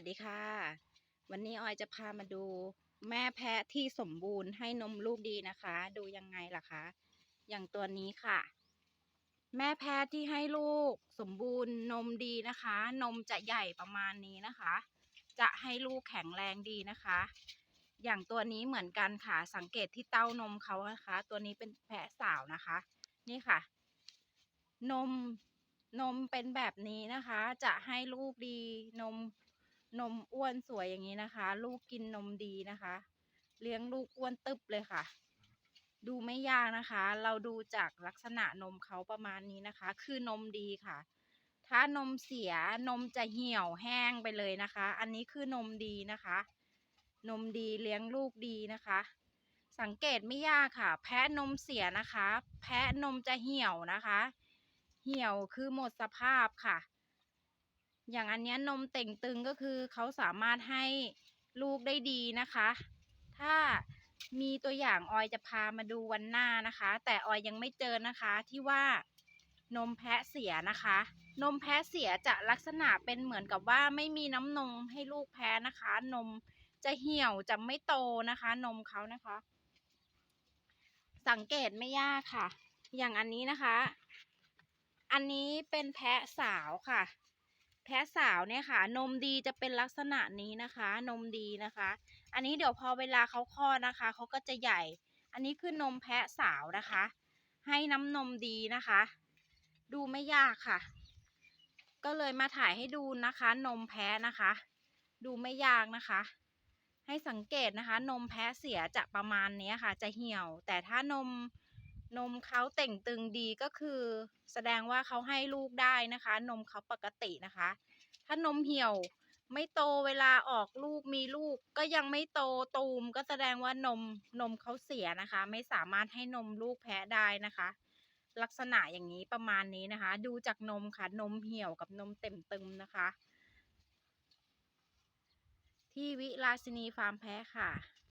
สดีค่ะ วันนี้ออยจะพามาดูแม่แพะที่สมบูรณ์ให้นมลูกดีนะคะ ดูยังไงล่ะคะ อย่างตัวนี้ค่ะ แม่แพะที่ให้ลูกสมบูรณ์นมดีนะคะ นมจะใหญ่ประมาณนี้นะคะ จะให้ลูกแข็งแรงดีนะคะ อย่างตัวนี้เหมือนกันค่ะ สังเกตที่เต้านมเขานะคะ ตัวนี้เป็นแพะสาวนะคะ นี่ค่ะ นมนมเป็นแบบนี้นะคะ จะให้ลูกดีนม นมอ้วนสวยอย่างนี้นะคะ ลูกกินนมดีนะคะ เลี้ยงลูกอ้วนตึบเลยค่ะ ดูไม่ยากนะคะ เราดูจากลักษณะนมเขาประมาณนี้นะคะ คือนมดีค่ะ ถ้านมเสียนมจะเหี่ยวแห้งไปเลยนะคะ อันนี้คือนมดีนะคะ นมดีเลี้ยงลูกดีนะคะ สังเกตไม่ยากค่ะ แพะนมเสียนะคะ แพะนมจะเหี่ยวนะคะ เหี่ยวคือหมดสภาพค่ะ อย่างอันเนี้ยนมเต่งตึงก็คือเขาสามารถให้ลูกได้ดีนะคะ ถ้ามีตัวอย่างออยจะพามาดูวันหน้านะคะ แต่ออยยังไม่เจอนะคะที่ว่านมแพะเสียนะคะ นมแพะเสียจะลักษณะเป็นเหมือนกับว่าไม่มีน้ำนมให้ลูกแพ้นะคะ นมจะเหี่ยวจะไม่โตนะคะ นมเขานะคะ สังเกตไม่ยากค่ะ อย่างอันนี้นะคะ อันนี้เป็นแพะสาวค่ะ พะสาวเนี่ยค่ะ นมดีจะเป็นลักษณะนี้นะคะ นมดีนะคะ อันนี้เดี๋ยวพอเวลาเขาคลอดนะคะเขาก็จะใหญ่ อันนี้คือนมแพะสาวนะคะ ให้น้ำนมดีนะคะ ดูไม่ยากค่ะ ก็เลยมาถ่ายให้ดูนะคะ นมแพะนะคะ ดูไม่ยากนะคะ ให้สังเกตนะคะ นมแพะเสียจะประมาณนี้ค่ะ จะเหี่ยว แต่ถ้านม นมเขาเต่งตึงดีก็คือ แสดงว่าเขาให้ลูกได้นะคะ นมเขาปกตินะคะ ถ้านมเหี่ยวไม่โตเวลาออกลูกมีลูกก็ยังไม่โตตูมก็แสดงว่านมนมเขาเสียนะคะ ไม่สามารถให้นมลูกแพะได้นะคะ ลักษณะอย่างนี้ประมาณนี้นะคะ ดูจากนมค่ะนมเหี่ยวกับนมเต็มตึมนะคะ ที่วิลาสินีฟาร์มแพะค่ะ